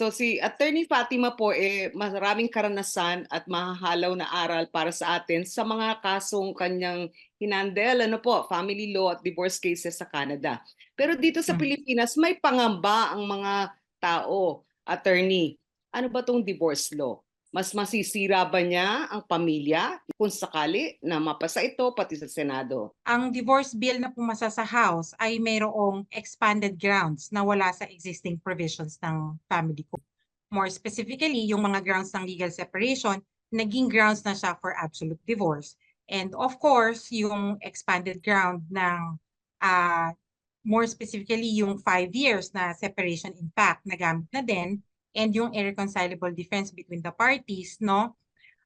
So si Attorney Fatima po eh maraming karanasan at mahahalaw na aral para sa atin sa mga kasong kanyang hinandel, ano po, family law at divorce cases sa Canada. Pero dito sa Hmm. Pilipinas may pangamba ang mga tao, attorney. Ano ba tong divorce law? Mas masisira ba niya ang pamilya kung sakali na mapasa ito pati sa Senado? Ang divorce bill na pumasa sa House ay mayroong expanded grounds na wala sa existing provisions ng family code. More specifically, yung mga grounds ng legal separation, naging grounds na siya for absolute divorce. And of course, yung expanded ground ng ah, more specifically yung five years na separation in fact nagamit na din and yung irreconcilable difference between the parties, no?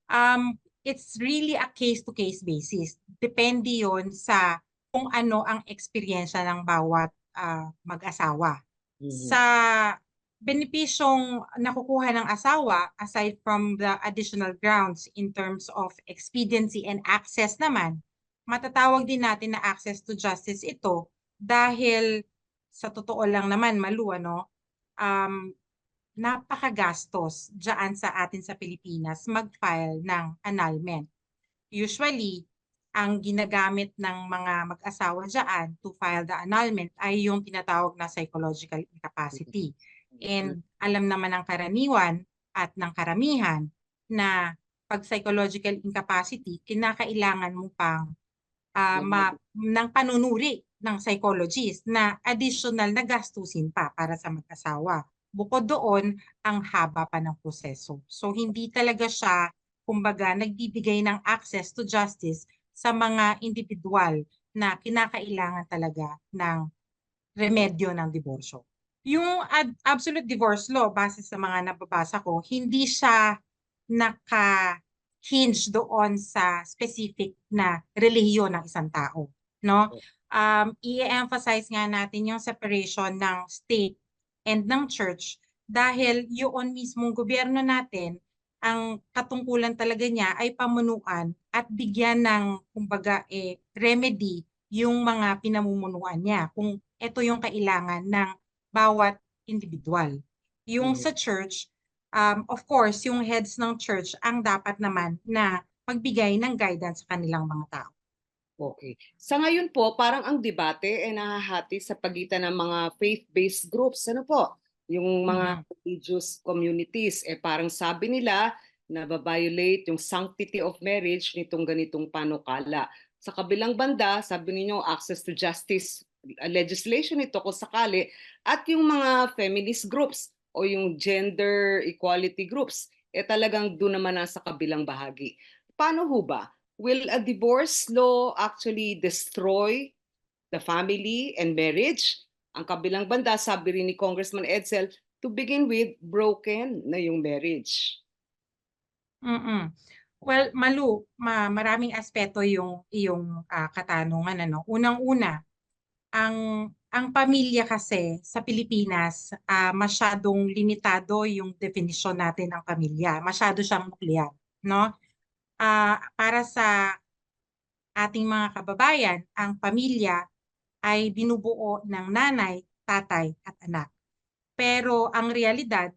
Um, it's really a case-to-case basis. Depende yon sa kung ano ang eksperyensya ng bawat ah, mag-asawa. Sa benepisyong nakukuha ng asawa, aside from the additional grounds in terms of expediency and access naman, matatawag din natin na access to justice ito dahil sa totoo lang naman, Malu, ano, um, napakagastos dyan sa atin sa Pilipinas mag-file ng annulment. Usually, ang ginagamit ng mga mag-asawa dyan to file the annulment ay yung tinatawag na psychological incapacity. And alam naman ng karaniwan at ng karamihan na pag psychological incapacity, kinakailangan mo pang ah, ma- ng panunuri ng psychologist na additional na gastusin pa para sa mag-asawa. Bukod doon, ang haba pa ng proseso. So hindi talaga siya, kumbaga, nagbibigay ng access to justice sa mga individual na kinakailangan talaga ng remedyo ng diborsyo. Yung ad- absolute divorce law, base sa mga nababasa ko, hindi siya naka-hinge doon sa specific na relihiyon ng isang tao. No? Um, i-emphasize nga natin yung separation ng state and ng church dahil yun mismong gobyerno natin, ang katungkulan talaga niya ay pamunuan at bigyan ng, kumbaga, eh, remedy yung mga pinamumunuan niya. Kung ito yung kailangan ng bawat individual. Yung Mhm. sa church, um, of course, yung heads ng church ang dapat naman na magbigay ng guidance sa kanilang mga tao. Okay. Sa ngayon po, parang ang debate ay nahahati sa pagitan ng mga faith-based groups. Ano po? Yung mga Mhm. religious communities. Eh parang sabi nila na violate yung sanctity of marriage nitong ganitong panukala. Sa kabilang banda, sabi ninyo access to justice uh, legislation ito kung sakali at yung mga feminist groups o yung gender equality groups eh talagang doon naman nasa kabilang bahagi. Paano ho ba? Will a divorce law actually destroy the family and marriage? Ang kabilang banda, sabi rin ni Congressman Edsel, to begin with, broken na yung marriage. Mm. Well, Malu, ma maraming aspeto yung iyong ah, katanungan ano. Unang-una, ang ang pamilya kasi sa Pilipinas, ah, masyadong limitado yung definition natin ng pamilya. Masyado siyang nuklear, no? Ah, para sa ating mga kababayan, ang pamilya ay binubuo ng nanay, tatay at anak. Pero ang realidad,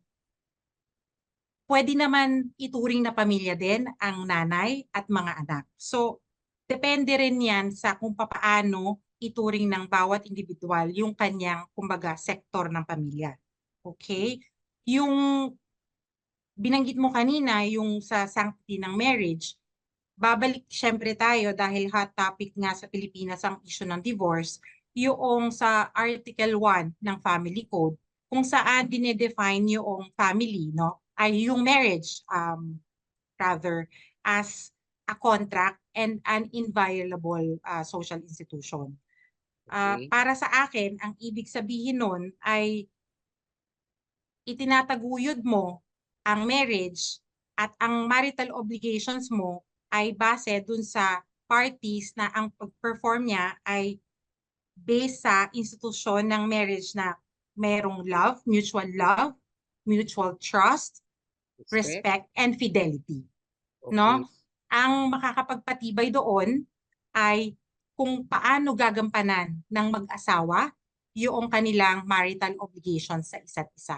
pwede naman ituring na pamilya din ang nanay at mga anak. So, depende rin yan sa kung papaano ituring ng bawat individual yung kanyang, kumbaga, sektor ng pamilya. Okay? Yung binanggit mo kanina, yung sa sanctity ng marriage, babalik syempre tayo dahil hot topic nga sa Pilipinas ang issue ng divorce, yung sa Article 1 ng Family Code, kung saan dinedefine yung family, no? ay yung marriage um, rather as a contract and an inviolable uh, social institution. Uh, Okay. para sa akin, ang ibig sabihin nun ay itinataguyod mo ang marriage at ang marital obligations mo ay base dun sa parties na ang pag-perform niya ay based sa institusyon ng marriage na merong love, mutual love, mutual trust, respect, and fidelity. no? Okay. Ang makakapagpatibay doon ay kung paano gagampanan ng mag-asawa yung kanilang marital obligations sa isa't isa.